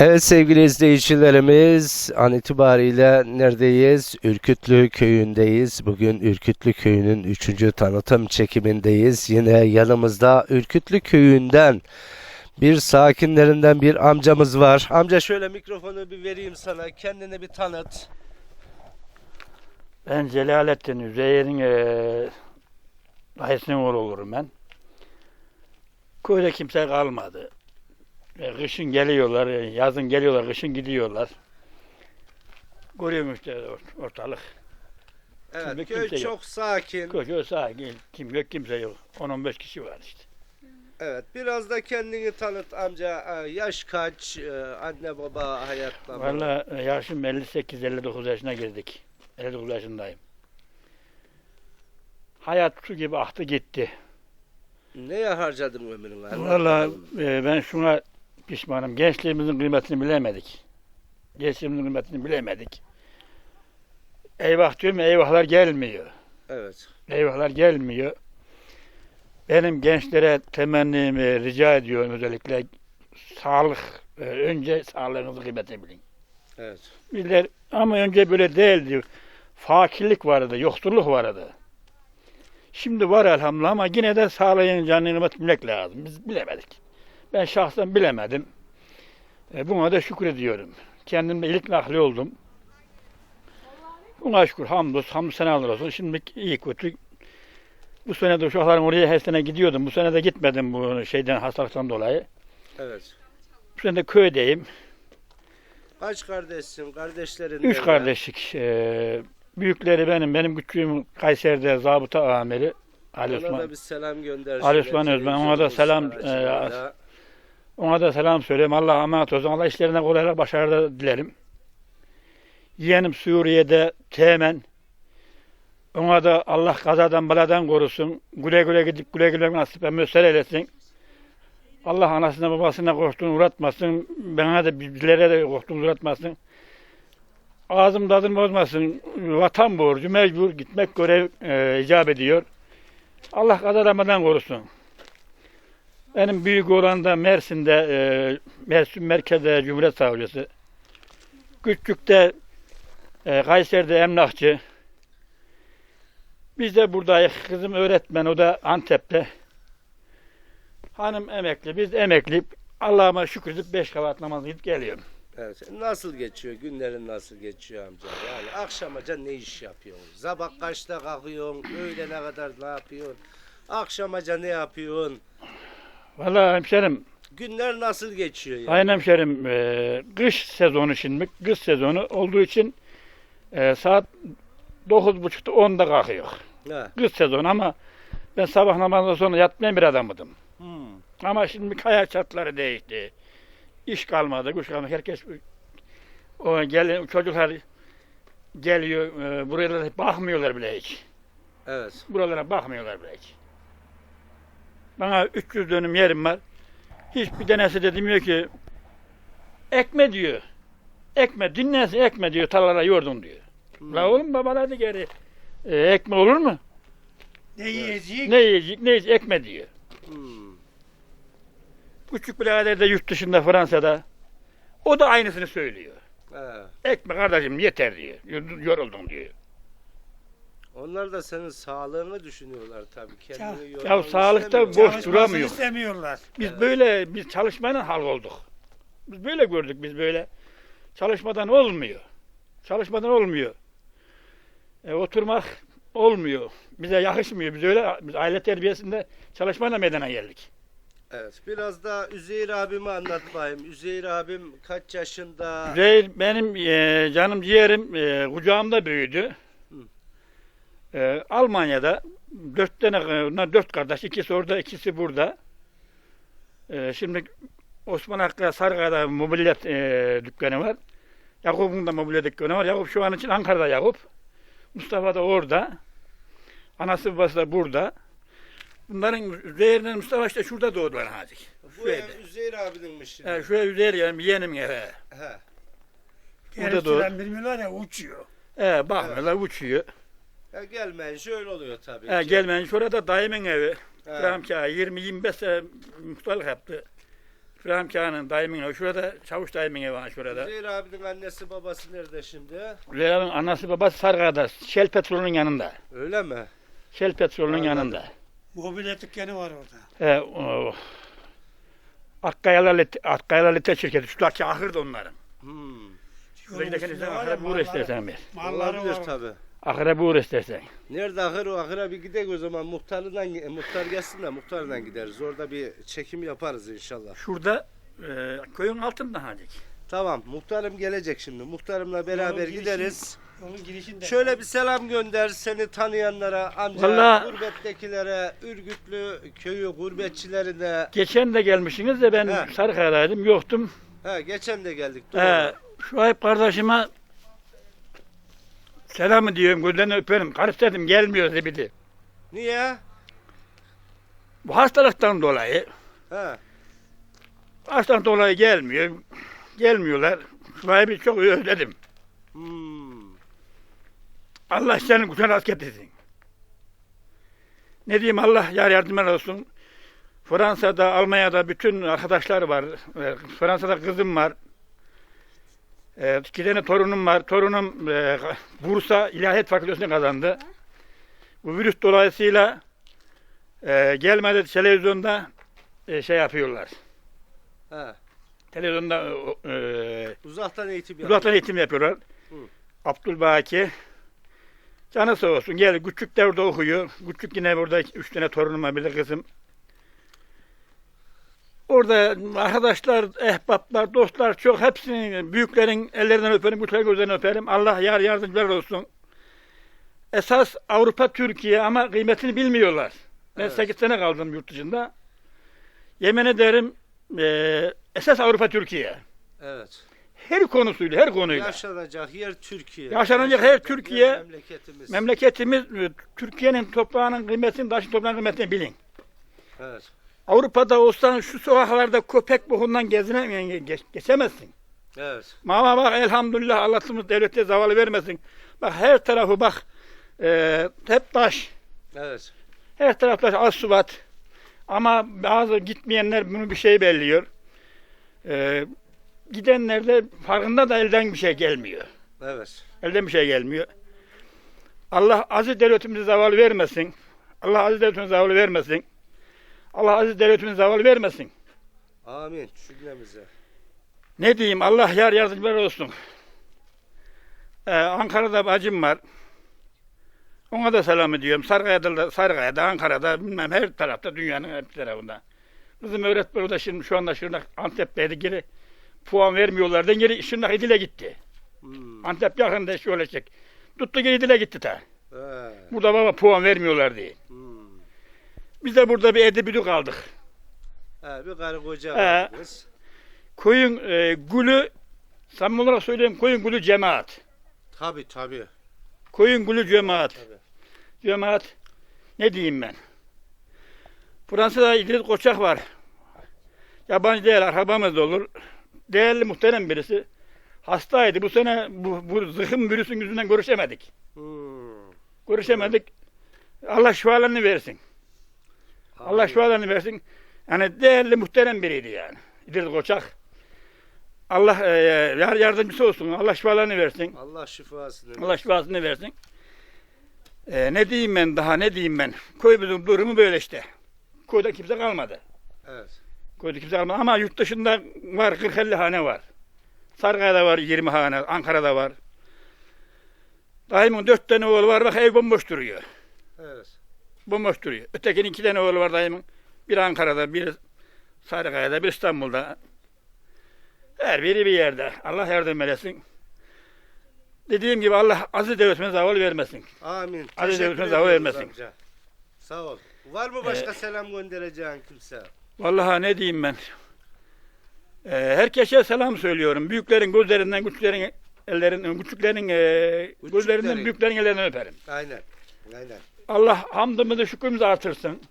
Evet sevgili izleyicilerimiz an itibariyle neredeyiz? Ürkütlü köyündeyiz. Bugün Ürkütlü köyünün 3. tanıtım çekimindeyiz. Yine yanımızda Ürkütlü köyünden bir sakinlerinden bir amcamız var. Amca şöyle mikrofonu bir vereyim sana. Kendini bir tanıt. Ben Celalettin Üzeyir'in eee dayısının oğlu olurum ben. Köyde kimse kalmadı. E, kışın geliyorlar, e, yazın geliyorlar, kışın gidiyorlar. Görüyorum işte or- ortalık. Evet Kimse- köy kimse yok. çok sakin. Köy, köy sakin, kim yok kimse yok. 10-15 kişi var işte. Evet biraz da kendini tanıt amca. Ee, Yaş kaç? Anne baba hayatta mı? Valla e, yaşım 58-59 yaşına girdik. 59 yaşındayım. Hayat su gibi aktı gitti. Neye harcadın ömrünü? Valla e, ben şuna pişmanım. Gençliğimizin kıymetini bilemedik. Gençliğimizin kıymetini bilemedik. Eyvah diyorum eyvahlar gelmiyor. Evet. Eyvahlar gelmiyor. Benim gençlere temennimi rica ediyorum özellikle sağlık. e, önce sağlığınızı kıymetini bilin. Evet. Bizler ama önce böyle değildi. Fakirlik vardı, yoksulluk vardı. Şimdi var elhamdülillah ama yine de sağlayın canını bilmek lazım. Biz bilemedik. Ben şahsen bilemedim. E, buna da şükür ediyorum. Kendimde ilk nakli oldum. Buna şükür hamdolsun, hamdü senalar olsun. Şimdi iyi kötü. Bu sene de uşaklarım oraya her sene gidiyordum. Bu sene de gitmedim bu şeyden hastalıktan dolayı. Evet. Bu sene de köydeyim. Kaç kardeşsin? Kardeşlerin Üç kardeşlik. Ee, büyükleri benim. Benim küçüğüm Kayseri'de zabıta amiri. Ali Ona Osman. da bir selam gönder. Ali Osman Özmen, ona da selam, aracılığıyla. Ona da selam söyleyeyim. Allah'a emanet olsun. Allah işlerine kolaylık, başarılar dilerim. Yeğenim Suriye'de Teğmen. Ona da Allah kazadan beladan korusun. Güle güle gidip güle güle nasip ve müstel eylesin. Allah anasına babasına korktuğunu uğratmasın. Bana da bizlere de korktuğunu uğratmasın. Ağzım tadını bozmasın. Vatan borcu mecbur gitmek görev e, icap ediyor. Allah kazanamadan korusun. Benim büyük oğlan da Mersin'de, e, Mersin Merkez'de Cumhuriyet Savcısı. Küçük'te e, Kayseri'de emlakçı. Biz de buradayız. Kızım öğretmen, o da Antep'te. Hanım emekli, biz emekli. Allah'ıma şükür edip beş kavat namazı gidip geliyorum. Evet. Nasıl geçiyor? Günlerin nasıl geçiyor amca? Yani akşamaca ne iş yapıyorsun? Sabah kaçta kalkıyorsun? Öğlene kadar ne yapıyorsun? Akşamaca ne yapıyorsun? Vallahi hemşerim, Günler nasıl geçiyor yani? Sayın hemşerim, e, kış sezonu şimdi, kış sezonu olduğu için e, saat 9.30'da 10'da kalkıyor. Ha. Kış sezonu ama ben sabah namazından sonra yatmayan bir adamıydım. Hmm. Ama şimdi hayat şartları değişti. İş kalmadı, kuş kalmadı. Herkes o gelen çocuklar geliyor, e, buralara bakmıyorlar bile hiç. Evet. Buralara bakmıyorlar bile hiç. Bana 300 dönüm yerim var. Hiçbir tanesi de demiyor ki ekme diyor. Ekme, dinlensin ekme diyor, tarlalara yordun diyor. Hmm. La oğlum babalar da geri. E, ekme olur mu? Ne yiyecek? Ne yiyecek, ne yiyecek, ekme diyor. Hmm. Küçük birader de yurt dışında Fransa'da. O da aynısını söylüyor. Ha. Ekme kardeşim yeter diyor. Yoruldum diyor. Onlar da senin sağlığını düşünüyorlar tabii. Kendini Ya- yormanı sağlıkta istemiyorlar. boş Çalışmasını duramıyor. istemiyorlar. Biz böyle biz çalışmayla hal olduk. Biz böyle gördük biz böyle. Çalışmadan olmuyor. Çalışmadan olmuyor. E, oturmak olmuyor. Bize yakışmıyor. Biz öyle biz aile terbiyesinde çalışmayla meydana geldik. Evet. Biraz da Üzeyir abimi anlat bakayım. Üzeyir abim kaç yaşında? Zeyr benim e, canım ciğerim e, kucağımda büyüdü. E, Almanya'da dört tane onlar dört kardeş. ikisi orada, ikisi burada. E, şimdi Osman Hakkı Sarıkaya'da mobilya e, dükkanı var. Yakup'un da mobilya dükkanı var. Yakup şu an için Ankara'da Yakup. Mustafa da orada. Anası babası da burada. Bunların Zeyir'den Mustafa işte şurada doğdular hadi. Bu Şu ev. Üzeyir abinin şimdi. E, şuraya Zeyir yani yeğenim. He. Burada ben bilmiyorlar ya uçuyor. E, bakmıyorlar uçuyor. Ya gelmeyin şöyle oluyor tabii. E, ki. gelmeyin şurada dayımın evi. He. Kiram ki 20-25 sene muhtarlık yaptı. İbrahim Kağan'ın dayımın evi. Şurada Çavuş dayımın evi var şurada. Üzeyir abinin annesi babası nerede şimdi? Leyla'nın anası babası Sarıkaya'da. Shell petrolünün yanında. Öyle mi? Shell petrolünün Anladım. yanında. Mobilya dükkanı var orada. He, o, Akkayalar, Lit- Akkayalar Litre şirketi. Şuradaki ahırdı onların. Hmm. Şurada giderken üstünde istersen var ya, ahıra buğra malları- istersen bir. Malları Olabilir var. tabi. Ahıra buğra istersen. Nerede ahır o ahıra bir gidelim o zaman muhtarından muhtar gelsin de muhtarından gideriz. Orada bir çekim yaparız inşallah. Şurada e, köyün altında hacık. Tamam muhtarım gelecek şimdi. Muhtarımla beraber girişi- gideriz. Yolun girişinde. Şöyle bir selam gönder seni tanıyanlara, amca, Vallahi- gurbettekilere, Ürgütlü köyü gurbetçilerine. Geçen de gelmişsiniz de ben He. Sarıkaya'daydım yoktum. Ha geçen de geldik. Doğru. He, şu ayıp kardeşime selam diyorum, gözlerini öperim. Karış dedim gelmiyor zibidi. Niye? Bu hastalıktan dolayı, Ha. hastalıktan dolayı gelmiyor. Gelmiyorlar. Şu ayıbı çok özledim. Hmm. Allah senin kuşuna rast getirsin. Ne diyeyim Allah yar yardımlar olsun. Fransa'da, Almanya'da bütün arkadaşlar var. Fransa'da kızım var. Ee, iki tane torunum var. Torunum e, Bursa İlahiyat Fakültesini kazandı. Bu virüs dolayısıyla e, gelmedi televizyonda e, şey yapıyorlar. Ha. Televizyonda e, Uzaktan eğitim yap. Uzaktan eğitim yapıyorlar. Hı. Abdülbaki. Canı sağ olsun. Gel küçük de orada okuyor. Küçük yine burada üç tane torunum var bir de kızım. Orada arkadaşlar, ehbaplar, dostlar çok hepsinin büyüklerin ellerinden öperim, küçüklerin gözlerinden öperim. Allah yar yardımcılar olsun. Esas Avrupa Türkiye ama kıymetini bilmiyorlar. Ben Evet. 8 sene kaldım yurt dışında. Yemin ederim eee esas Avrupa Türkiye. Evet. Her konusuyla, her konuyla. Yaşanacak yer Türkiye. Yaşanacak her yer Türkiye. memleketimiz. Memleketimiz e, Türkiye'nin toprağının kıymetini, taşın toprağının kıymetini bilin. evet. Avrupa'da olsan şu sokaklarda köpek bokundan gezine geç, geçemezsin. Evet. Ama bak elhamdülillah Allah'ımız devlete zavallı vermesin. Bak her tarafı bak e, hep taş. Evet. Her taraf taş asfalt. Ama bazı gitmeyenler bunu bir şey belliyor. E, gidenler de farkında da elden bir şey gelmiyor. Evet. Elden bir şey gelmiyor. Allah aziz devletimize zavallı vermesin. Allah aziz devletimize zavallı vermesin. Allah aziz devletimize zavallı vermesin. Amin. Cümlemize. Ne diyeyim Allah yar yardımcılar olsun. Ee, Ankara'da bacım var. Ona da selam ediyorum. Sarıkaya'da, da- Sarıkaya'da, Ankara'da, bilmem her tarafta, dünyanın her tarafında. Kızım öğretmen o da şimdi şu anda Şırnak Antep'teydi geri puan vermiyorlardı. Geri Şırnak İdil'e gitti. Hmm. Antep yakında şu olacak. Tuttu geri İdil'e gitti ta. He. Burada baba puan vermiyorlar diye. Biz de burada bir edebülük aldık. He, bir karı koca He. vardınız. Koyun e, gülü, samimi olarak söyleyeyim koyun gülü cemaat. Tabi tabi. Koyun gülü cemaat. Tabii. Cemaat ne diyeyim ben? Fransa'da İdris Koçak var. Yabancı değil, arabamız da olur. Değerli muhterem birisi. Hastaydı. Bu sene bu, bu zıhım virüsün yüzünden görüşemedik. Hmm. Görüşemedik. Allah şifalarını versin. Allah Amin. şifalarını versin. Yani değerli muhterem biriydi yani. İdris Koçak. Allah e, yar yardımcısı olsun. Allah şifalarını versin. Allah şifasını. Allah şifasını versin. E, ne diyeyim ben daha ne diyeyim ben. Köyümüzün durumu böyle işte. Köyde kimse kalmadı. Evet. Köyde kimse kalmadı ama yurt dışında var 40-50 hane var. Sarıkaya'da var 20 hane, Ankara'da var. Dayımın dört tane oğlu var bak ev bomboş duruyor. Evet. Bomboş duruyor. Ötekinin iki tane oğlu var dayımın. Biri Ankara'da, biri Sarıkaya'da, biri İstanbul'da. Her biri bir yerde. Allah yardım eylesin. Dediğim gibi Allah aziz devletimize zaval vermesin. Amin. Teşekkür devletimize zaval vermesin. amca. Sağ ol. Var mı başka selam göndereceğin kimse? Vallahi ne diyeyim ben. Ee, herkese selam söylüyorum. Büyüklerin gözlerinden, küçüklerin ellerinden, küçüklerin e, gözlerinden, büyüklerin ellerinden öperim. Aynen. Aynen. Allah hamdımızı, şükrümüzü artırsın.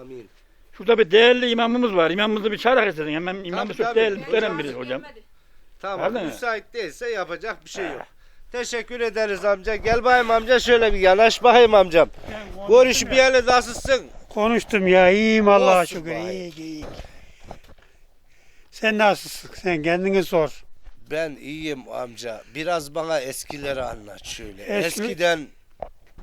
Amin. Şurada bir değerli imamımız var. İmamımızı bir çağırak istedim. Hemen imamımız çok tabii. değerli, muhterem biri hocam. Tamam. Anladın mı? Müsait değilse yapacak bir şey yok. Teşekkür ederiz amca. Gel bakayım amca şöyle bir yanaş bakayım amcam. Görüş bir yerle nasılsın? Konuştum ya iyiyim Allah'a Olsun şükür bari. iyi iyi. Sen nasılsın? Sen kendini sor. Ben iyiyim amca. Biraz bana eskileri anlat şöyle. Eski- Eskiden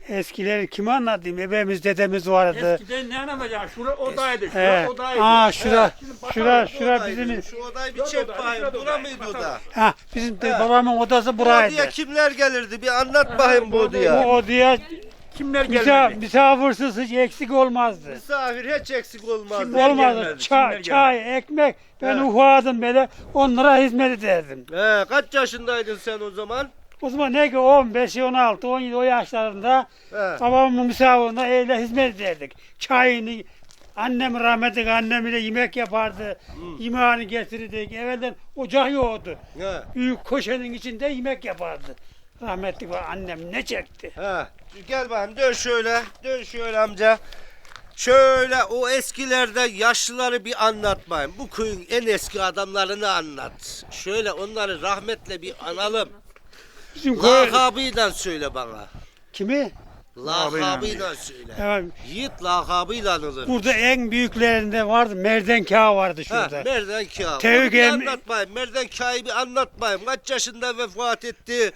Eskileri kime anlatayım? Ebemiz dedemiz vardı. Eskiden ne anlatacaksın? Şura odaydı, şura He. odaydı. Aa şura, şura, şu şura bizim. Şu odayı bir çek bakayım. Bura mıydı oda? Ha bizim de babamın odası Bu odaya buraydı. kimler gelirdi? Bir anlat bakayım bu Bu odaya. odaya Kimler misa, gelmedi? misafirsiz hiç eksik olmazdı. Misafir hiç eksik Olmazdı. gelmedi, Çay, çay, ekmek. Ben ufadım böyle onlara hizmet ederdim. He, kaç yaşındaydın sen o zaman? O zaman ne ki 15, 16, 17 o yaşlarında He. babamın misafirine öyle hizmet ederdik. Çayını, annem rahmetli annemiyle yemek yapardı. Yemeğini getirirdik. Evvelden ocak yoktu. He. Büyük koşenin içinde yemek yapardı. Rahmetli var annem ne çekti. Ha, gel bakayım dön şöyle, dön şöyle amca. Şöyle o eskilerde yaşlıları bir anlatmayın. Bu köyün en eski adamlarını anlat. Şöyle onları rahmetle bir analım. Bizim köy... Lakabıyla söyle bana. Kimi? Lakabıyla söyle. Evet, Yiğit lakabıyla anılır. burada en büyüklerinde vardı. Merden Kağı vardı Ha, şurada. Merdan Kağ. Tevhid Onu bir em- anlatmayın. Merdan Kağ'ı bir anlatmayın. Kaç yaşında vefat etti?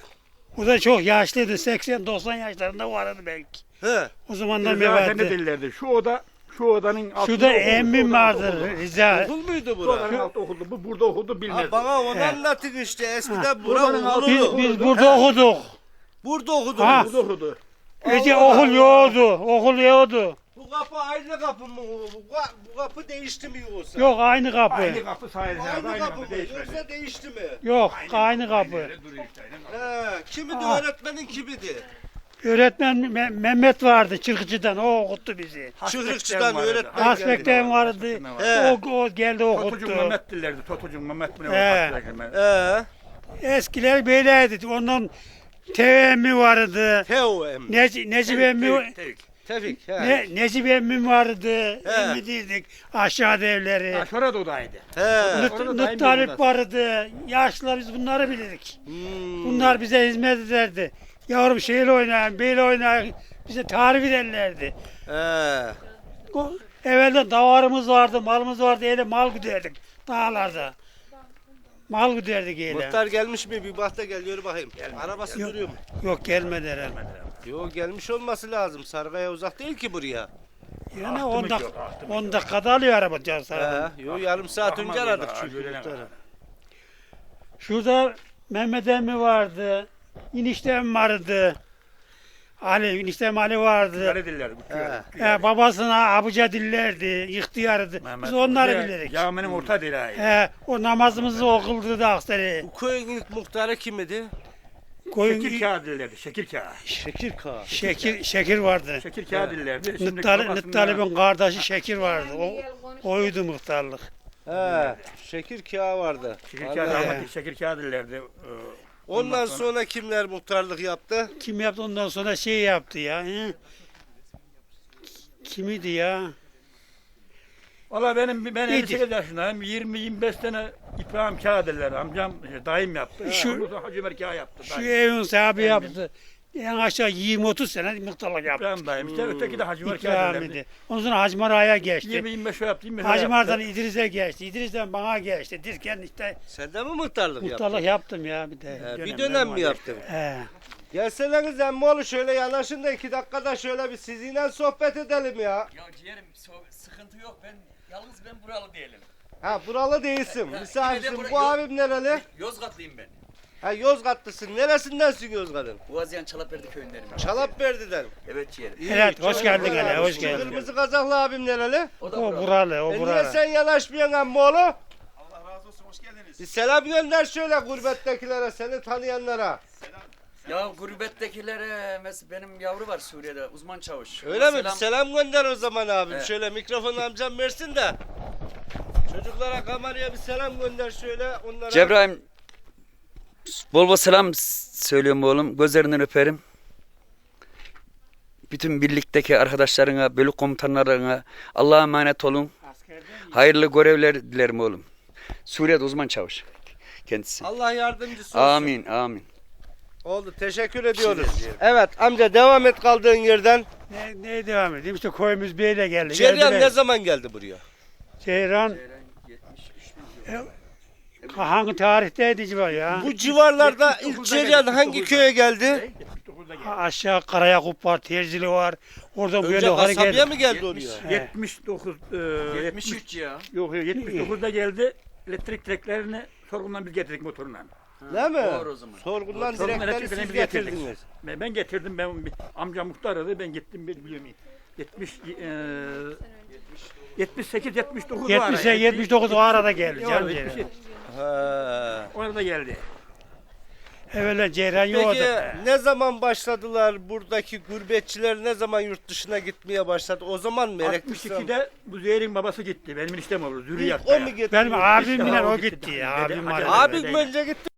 O da çok yaşlıydı. 80-90 yaşlarında vardı belki. He. O zamandan Rıza vefat Efendi etti. dillerdi. Şu oda, şu odanın altında Şurada okudu, emmim şu odanın vardı okudu. Rıza. Okul muydu Şu bura? odanın altı okudu. Bu burada okudu bilmez. Ha, bana onu anlatın işte. Eskiden bura Buranın altı- Biz, okuldu. biz burada okuduk. Burada okudunuz. Ha. Burada okudu. Gece Allah okul yoktu. Okul yoktu. Bu kapı aynı kapı mı? Bu, ka- bu kapı değişti mi yoksa? Yok aynı kapı. Aynı kapı sayesinde. Aynı, Aynı, kapı kapı mı? değişmedi. Yoksa değişti mi? Yok aynı kapı. Kapı. He, kimidi öğretmenin kimidi? Öğretmen Me- Mehmet vardı Çırkıcı'dan. O okuttu bizi. Çığırıkçıdan vardı. öğretmen Aspekten vardı. He. O, o geldi Totucuk okuttu. Mehmet dillerdi. Totucuk Mehmet mi ne He. var? Ee, Eskiler böyleydi. Ondan Tevemmi vardı. Teo emmi. Neci, Necip emmi, Tevfik. He. ne, Necip emmi vardı. He. Emmi değildik. Aşağıda evleri. Ha, şurada odaydı. He. Nıt, Orada da Nıttalip aynı vardı. Yaşlılar biz bunları bilirdik. Hmm. Bunlar bize hizmet ederdi. Yavrum şeyle oynayın, beyle oynayın. Bize tarif ederlerdi. He. O, evvelden davarımız vardı, malımız vardı. Öyle mal güderdik dağlarda. Mal güderdik öyle. Muhtar gelmiş mi? Bir bahta geliyor bakayım. Arabası Yok. duruyor mu? Yok gelmedi herhalde. Yok gelmiş olması lazım. Sargaya uzak değil ki buraya. Yani Ahtımız 10 dak yok, ahtımız 10 dakikada alıyor araba Cansar'dan. He. Yok yarım saat önce aradık çünkü öyle muhtarı. Şurada Mehmet emmi vardı. İniştem vardı. Ali, eniştem Ali vardı. Öyle dillerdi. He. He, babasına abuca dillerdi, ihtiyardı. Biz onları biliriz. Caminin orta direği. He, o namazımızı okuldu da akseri. Bu köyün ilk muhtarı kim idi? Koyun Şekil kağıdı dillerdi. Şekil kağıdı. Şekir Kağ. şekir, şekir vardı. Şekil kağıdı dillerdi. Şimdi Nıttal, babasından- Nıttalib'in kardeşi Şekir vardı. O, oydu muhtarlık. He. Şekir Kağ vardı. Şekil Vallahi. kağıdı rahmetli şekil kağıdı dillerdi. Ee, Ondan sonra kimler muhtarlık yaptı? Kim yaptı ondan sonra şey yaptı ya. He? Kimiydi ya? Valla benim ben İyi 58 yaşındayım. 20-25 tane İbrahim derler. Amcam e, dayım yaptı. Şu- Hacı Ömer yaptı. Şu dayım. sahibi Emin. yaptı. En aşağı 20-30 sene muhtarlık yaptı. İbrahim dayım. İşte öteki de Hacı derlerdi. idi. Ondan sonra Hacı Mara'ya geçti. 20-25 o yaptı. 25 o Hacı. Mara'dan İdris'e geçti. İdris'ten bana geçti. Dirken işte Sen de mi muhtarlık yaptın? muhtarlık yaptım ya bir de. He, bir dönem mi var yaptın? He. Gelseniz emmoğlu şöyle yanaşın da iki dakikada şöyle bir sizinle sohbet edelim ya. Ya ciğerim sıkıntı yok ben yalnız ben buralı değilim. Ha buralı değilsin. Ha, Misafirsin. yine de Bu abim nereli? Yozgatlıyım ben. Ha Yozgatlısın. Neresindensin Yozgat'ın? Boğazyan Çalaperdi köyündenim. Çalapverdi'den. Evet ciğerim. İyi, Evet, hoş çok geldin güzel hele, abi. hoş Şu geldin. Kırmızı kazaklı abim nereli? O da O buralı. buralı, o E niye buralı. sen yanaşmıyorsun emmoğlu? Allah razı olsun. Hoş geldiniz. Bir selam gönder şöyle gurbettekilere, seni tanıyanlara. Ya gurbettekilere mesela benim yavru var Suriye'de uzman çavuş. Öyle mi? Bir selam- selam gönder o zaman abim. Evet. Şöyle mikrofonu amcam versin de. Çocuklara kameraya bir selam gönder şöyle onlara. Cebraim bol bol selam söylüyorum oğlum. Gözlerinden öperim. Bütün birlikteki arkadaşlarına, bölük komutanlarına Allah'a emanet olun. Hayırlı görevler dilerim oğlum. Suriye'de uzman çavuş kendisi. Allah yardımcısı olsun. Amin, amin. Oldu. Teşekkür ediyoruz. Evet amca devam et kaldığın yerden. Ne, neye devam edeyim? İşte koyumuz böyle geldi. Ceryan Geldiler. ne zaman geldi buraya? Ceyran Hangi tarihteydi civar ya? Bu civarlarda ilk 79'da cereyan hangi 79'da. köye geldi? 79'da geldi. Ha, Aşağı Karayakup var, Terzili var. Oradan böyle Önce yukarı Asabiye geldi. mi geldi oraya? 79 e, 70 ya. yok yok 79'da geldi. Elektrik direklerini sorgundan biz getirdik motorla. Değil mi? Doğru o zaman. Sorgundan Sorgun direkleri elektriklerini siz biz getirdik. getirdiniz. Ben, ben getirdim. Ben amcam muhtar aradı. Ben gittim bir biliyorum. 70 e, 78 79 o ara. 70'e 79 o arada geldi canım. 77. Ceylan. Ha. Orada geldi. Evvela Ceylan yoktu. Peki ne zaman başladılar buradaki gurbetçiler ne zaman yurt dışına gitmeye başladı? O zaman mı elektrik? 62'de bu Zehir'in babası gitti. Benim eniştem olur. Zürriyat. o mu gitti? Benim abim İşte bile o o gitti ya. Abim var. Önce gitti